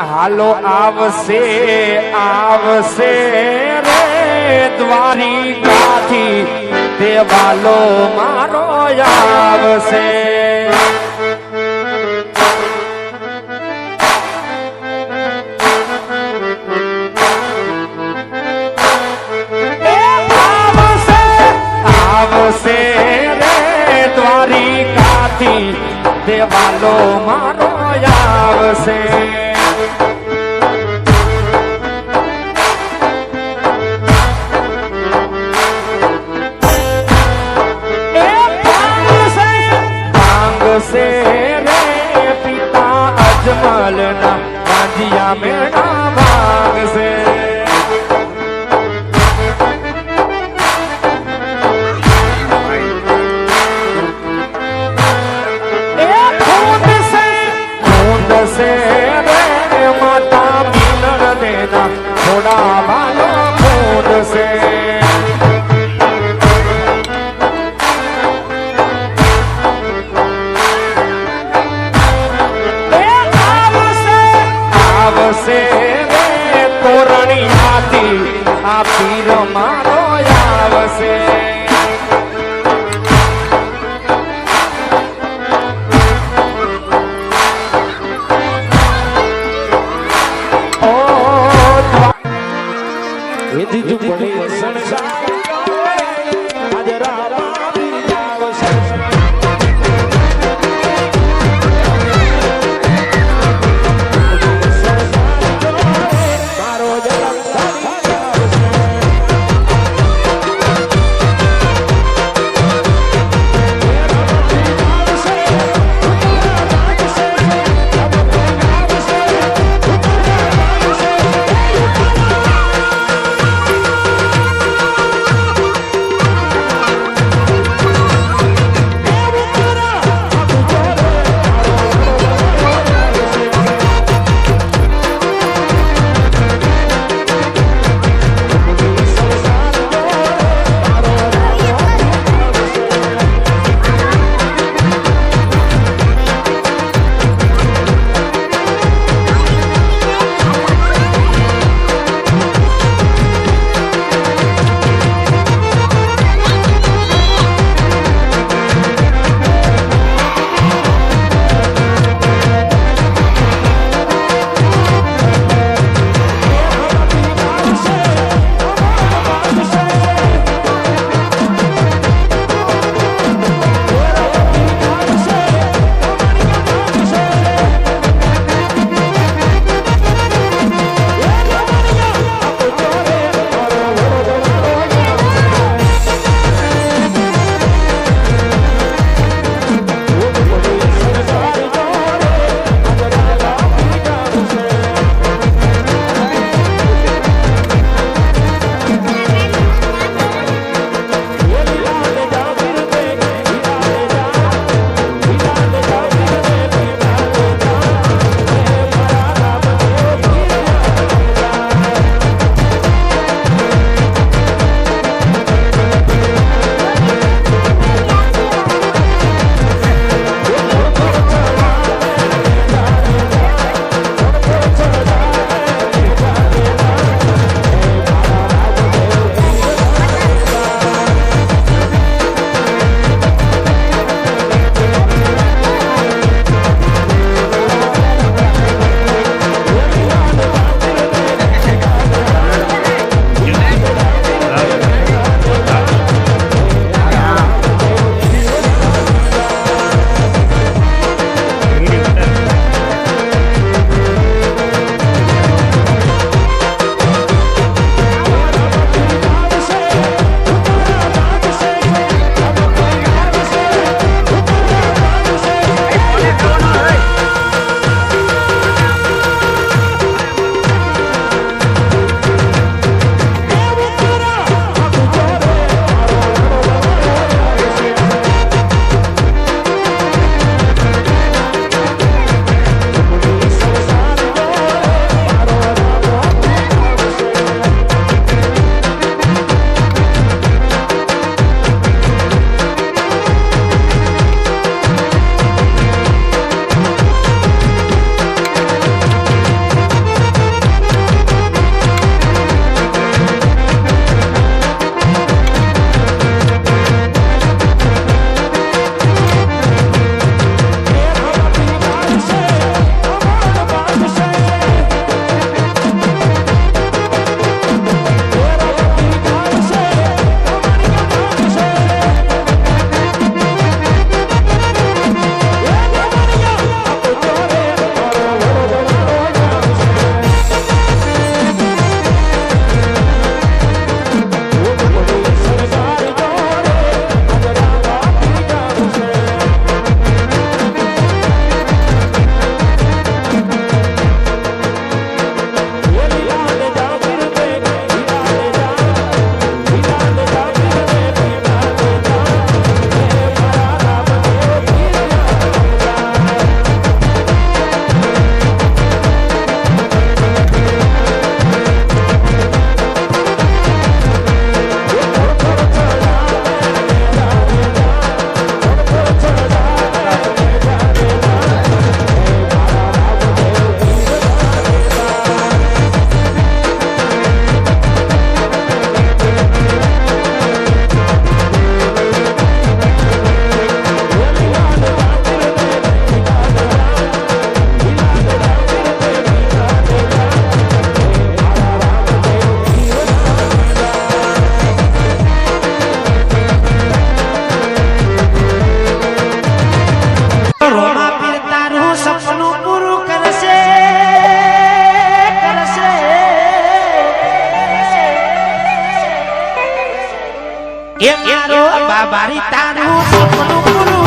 હાલો આવશે આવશે રે દ્વારિકાથી દેવાલો મારો આવશે. આવશે રે દ્વારિકાથી દેવાલો મારો આવશે. al મહાપીર મા એ મારો બાબારી તારું સપનું પૂરું